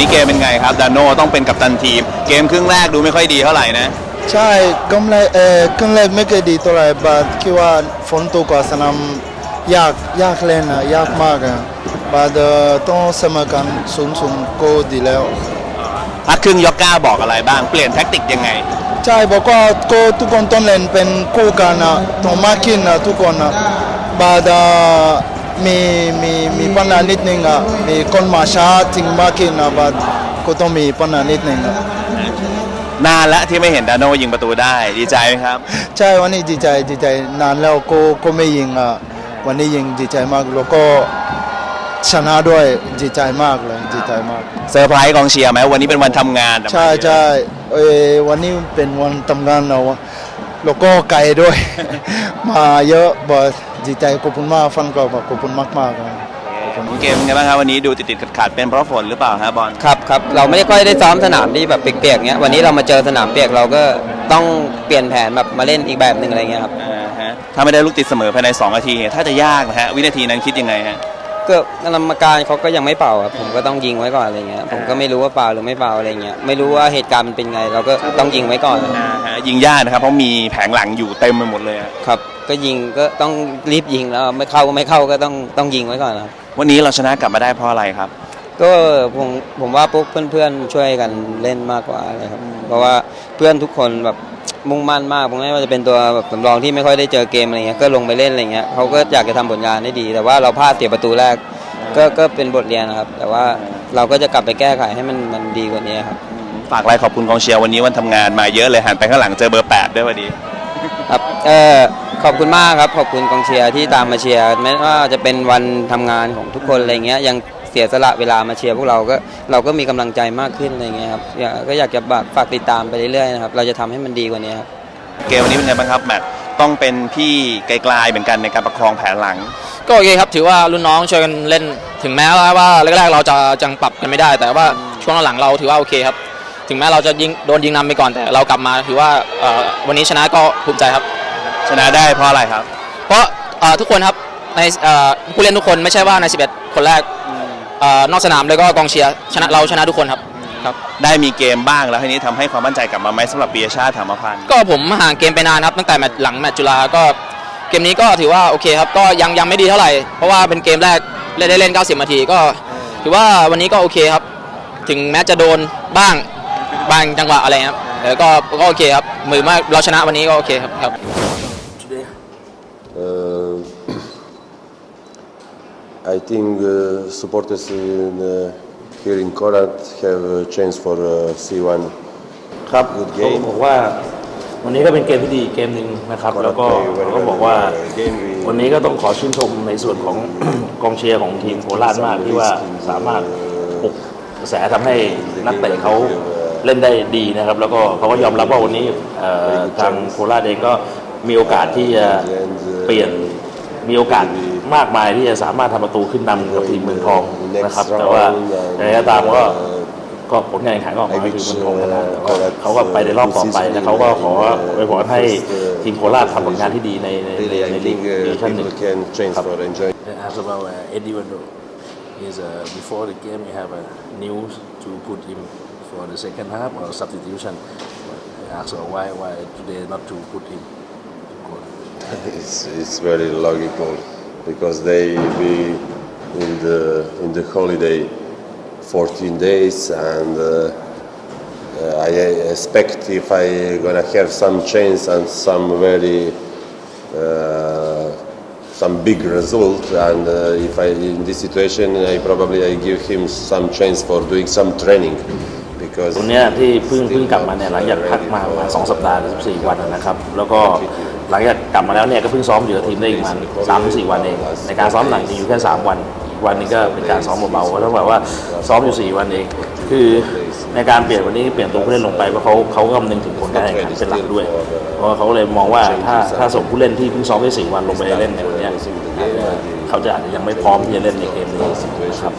นี้เกมเป็นไงครับดานโนต้องเป็นกัปตันทีม เกมครึ่งแรกดูไม่ค่อยดีเท่าไหร่นะ ใช่กำไรเอ่อกำไรไม่เคยดีเท่าไหร่บัดคิดว่าฝนตกกับสนามยากยากเล่นนะยากมากอะบัดเอ่อต้องสมการสูงสูงๆก็ดีแล้วพักครึ่งยกเก้าบอกอะไรบ้างเปลี่ยนแท็กติกยังไง ใช่บอกว่าก็ทุกคนต้องเล่นเป็นคู่กันนะต้องมากินนะทุกคนนะบัด เอ่อมีมีมีปัญหานิดนึงอะมีคนมาช้าถึงมากินนะบัดก็ต้องมีปัญหานิดนึงอะนานละที่ไม่เห็นดานโนยิงประตูได้ดีใจไหมครับ ใช่วันนี้ดีใจดีใจนานแล้วก็ก็ไม่ยิงอะวันนี้ยิงดีใจมากแล้วก็ชนะด้วยดีใจมากเลยดีใจมากเซอร์ไพรส์กองเชียร์ไหมวันนี้เป็นวันทำงานแต่ใช่ใช่เอยวันนี้เป็นวันทำงานเราแล้วก็ไกลด้วย มาเยอะบอ ดีใจขอบคุณมากฟันก็บอกขอบคุณมากมากๆนะเกมเป็นไงบ้างครับวันนี้ดูติดติดขัดขัดๆเป็นเพราะฝนหรือเปล่าฮะบอลครับครับเราไม่ได้ค่อยได้ซ้อมสนามที่แบบเปียกๆเงี้ยวันนี้เรามาเจอสนามเปียกเราก็ต้องเปลี่ยนแผนแบบมาเล่นอีกแบบหนึ่งอะไรเงี้ยครับอ่าฮะถ้าไม่ได้ลูกติดเสมอภายใน2นาทีเนี่ยถ้าจะยากนะฮะวินาทีนั้นคิดยังไงฮะก็กรรมการเขาก็ยังไม่เป่าครับผมก็ต้องยิงไว้ก่อนอะไรเงี้ยผมก็ไม่รู้ว่าเป่าหรือไม่เป่าอะไรเงี้ยไม่รู้ว่าเหตุการณ์มันเป็นไง เราก็ต้องยิงไว้ก่อนอ่าฮะยิงยากนะครับเพราะมีแผงหลังอยู่เต็มไปหมดเลยอะครับ ก็ยิงก็ต้องรีบยิงแล้วไม่เข้าก็ไม่เข้าก็ต้องต้องยิงไว้ก่อนครับวันนี้เราชนะกลับมาได้เพราะอะไรครับ ก็ผมผมว่าพวกเพื่อนๆช่วยกันเล่นมากกว่าเลยครับ เพราะว่าเพื่อนทุกคนแบบมุ่งมั่นมากผมไม่ว่าจะเป็นตัวแบบสำรองที่ไม่ค่อยได้เจอเกมอะไรเงี้ยก็ลงไปเล่นอะไรเงี้ยเขาก็อยากจะทำผลงานได้ดี แต่ว่าเราพลาดเสียประตูแรก ก็ก็เป็นบทเรียนนะครับ แต่ว่าเราก็จะกลับไปแก้ไขให้มันมันดีกว่านี้ครับฝากอะไรขอบคุณกองเชียร์วันนี้วันทำงานมาเยอะเลยหันไปข้างหลังเจอเบอร์8ด้วยพอดีครับเออ ขอบคุณมากครับขอบคุณกองเชียร์ที่ตามมาเชียร์แม้ว่าจะเป็นวันทำงานของทุกคนอะไรเงี้ยยังเสียสละเวลามาเชียร์พวกเราก็เราก็มีกำลังใจมากขึ้นอะไรเงี้ยครับอยากก็อยากจะฝากฝากติดตามไปเรื่อยๆนะครับเราจะทำให้มันดีกว่านี้ครับเกมวันนี้เป็นไงบ้างครับแมตช์ต้องเป็นพี่ไกลๆเหมือนกันในการประคองแผนหลัง ก็โอเคครับถือว่ารุ่นน้องช่วยกันเล่นถึงแม้ว่าแรกๆเราจะยังปรับกันไม่ได้ แต่ว่าช่วงหลังๆเราถือว่าโอเคครับ ถึงแม้เราจะยิงโดนยิงนำไปก่อนแต่เรากลับมาถือว่าเอ่อวันนี้ชนะก็ภูมิใจครับ ชนะได้เพราะอะไรครับ เพราะเอ่อทุกคนครับในเอ่อผู้เล่นทุกคนไม่ใช่ว่าใน 11 คนแรกเอ่อนอกสนามเลยก็กองเชียร์ชนะเราชนะทุกคนครับครับ ได้มีเกมบ้างแล้วทีนี้ทำให้ความมั่นใจกลับมาไหมสำหรับปียชาติถามพันธ์ก็ผมห่างเกมไปนานครับตั้งแต่แมตช์หลังแมตช์จุฬาก็เกมนี้ก็ถือว่าโอเคครับก็ยังยังไม่ดีเท่าไหร่เพราะว่าเป็นเกมแรกเล่นได้เล่น 90 นาทีก็ ถือว่าวันนี้ก็โอเคครับ ถึงแม้จะโดนบ้างบางจังหวะอะไรครับแต่ก็ก็โอเคครับมือมากเราชนะวันนี้ก็โอเคครับครับ I think uh, supporters in, uh, here in Korat have a chance for uh, C1 ครับ Good เขา game บอกว่า วันนี้ก็เป็นเกมที่ดีเกมหนึ่งนะครับ แล้วก็ Korat play เขา very ก็ well บอกว่า uh, game. We วันนี้ก็ต้องขอชื่นชมในส่วนของ กองเชียร์ของทีมโคราชมากที่ว่าสามารถปลุกกระแสทำให้นักเตะเขาเล่นได้ดีนะครับ แล้วก็เขาก็ยอมรับว่าวันนี้เอ่อทางโคราชเองก็มีโอกาสที่จะเปลี่ยนมีโอกาส มากมายที่จะสามารถทำประตูขึ้นนำกับทีมเมืองทองนะครับ แต่ว่าอย่างไรก็ตามก็ก็ผลงานแข่งขันก็ออกมาคือมันคงชนะแต่ว่าเขาก็ไปในรอบต่อไปแล้วเขาก็ขอไปขอให้ทีมโคราชทำผลงานที่ดีในในใน really ใน I ลีก think ดิ uh, วิชั่นหนึ่ง people can change for enjoying. ask about uh, Eddie Wando. Is uh, before the game you have a news to put him for the second half or substitution. But I ask uh, why why today not to put him. to goal? It's, it's very logical because they be in the in the holiday 14 days and uh, uh, I expect if I gonna have some chance and some very uh, some big result and uh, if I in this situation I probably I give him some chance for doing some training because คนเนี้ยที่เพิ่งเพิ่งกลับมาเนี่ยหลังจากพักมาประมาณสองสัปดาห์หรือสิบสี่วันนะครับ แล้วก็ หลังจากกลับมาแล้วเนี่ยก็เพิ่งซ้อมอยู่กับทีมได้อีกประมาณสามถึงสี่วันเองในการซ้อมหนักจริงอยู่แค่สามวันวันนึงก็เป็นการซ้อมเบาๆก็ต้องแบบว่าซ้อมอยู่สี่วันเอง คือในการเปลี่ยนวันนี้เปลี่ยนตัวผู้เล่นลงไปเพราะเขาเขาก็คำนึงถึงผลการแข่งขันเป็นหลักด้วย เพราะเขาเลยมองว่าถ้าถ้าส่งผู้เล่นที่เพิ่งซ้อมได้สี่วันลงไปเล่นในวันนี้เขาจะอาจจะยังไม่พร้อมที่จะเล่นในเกมนี้ครับ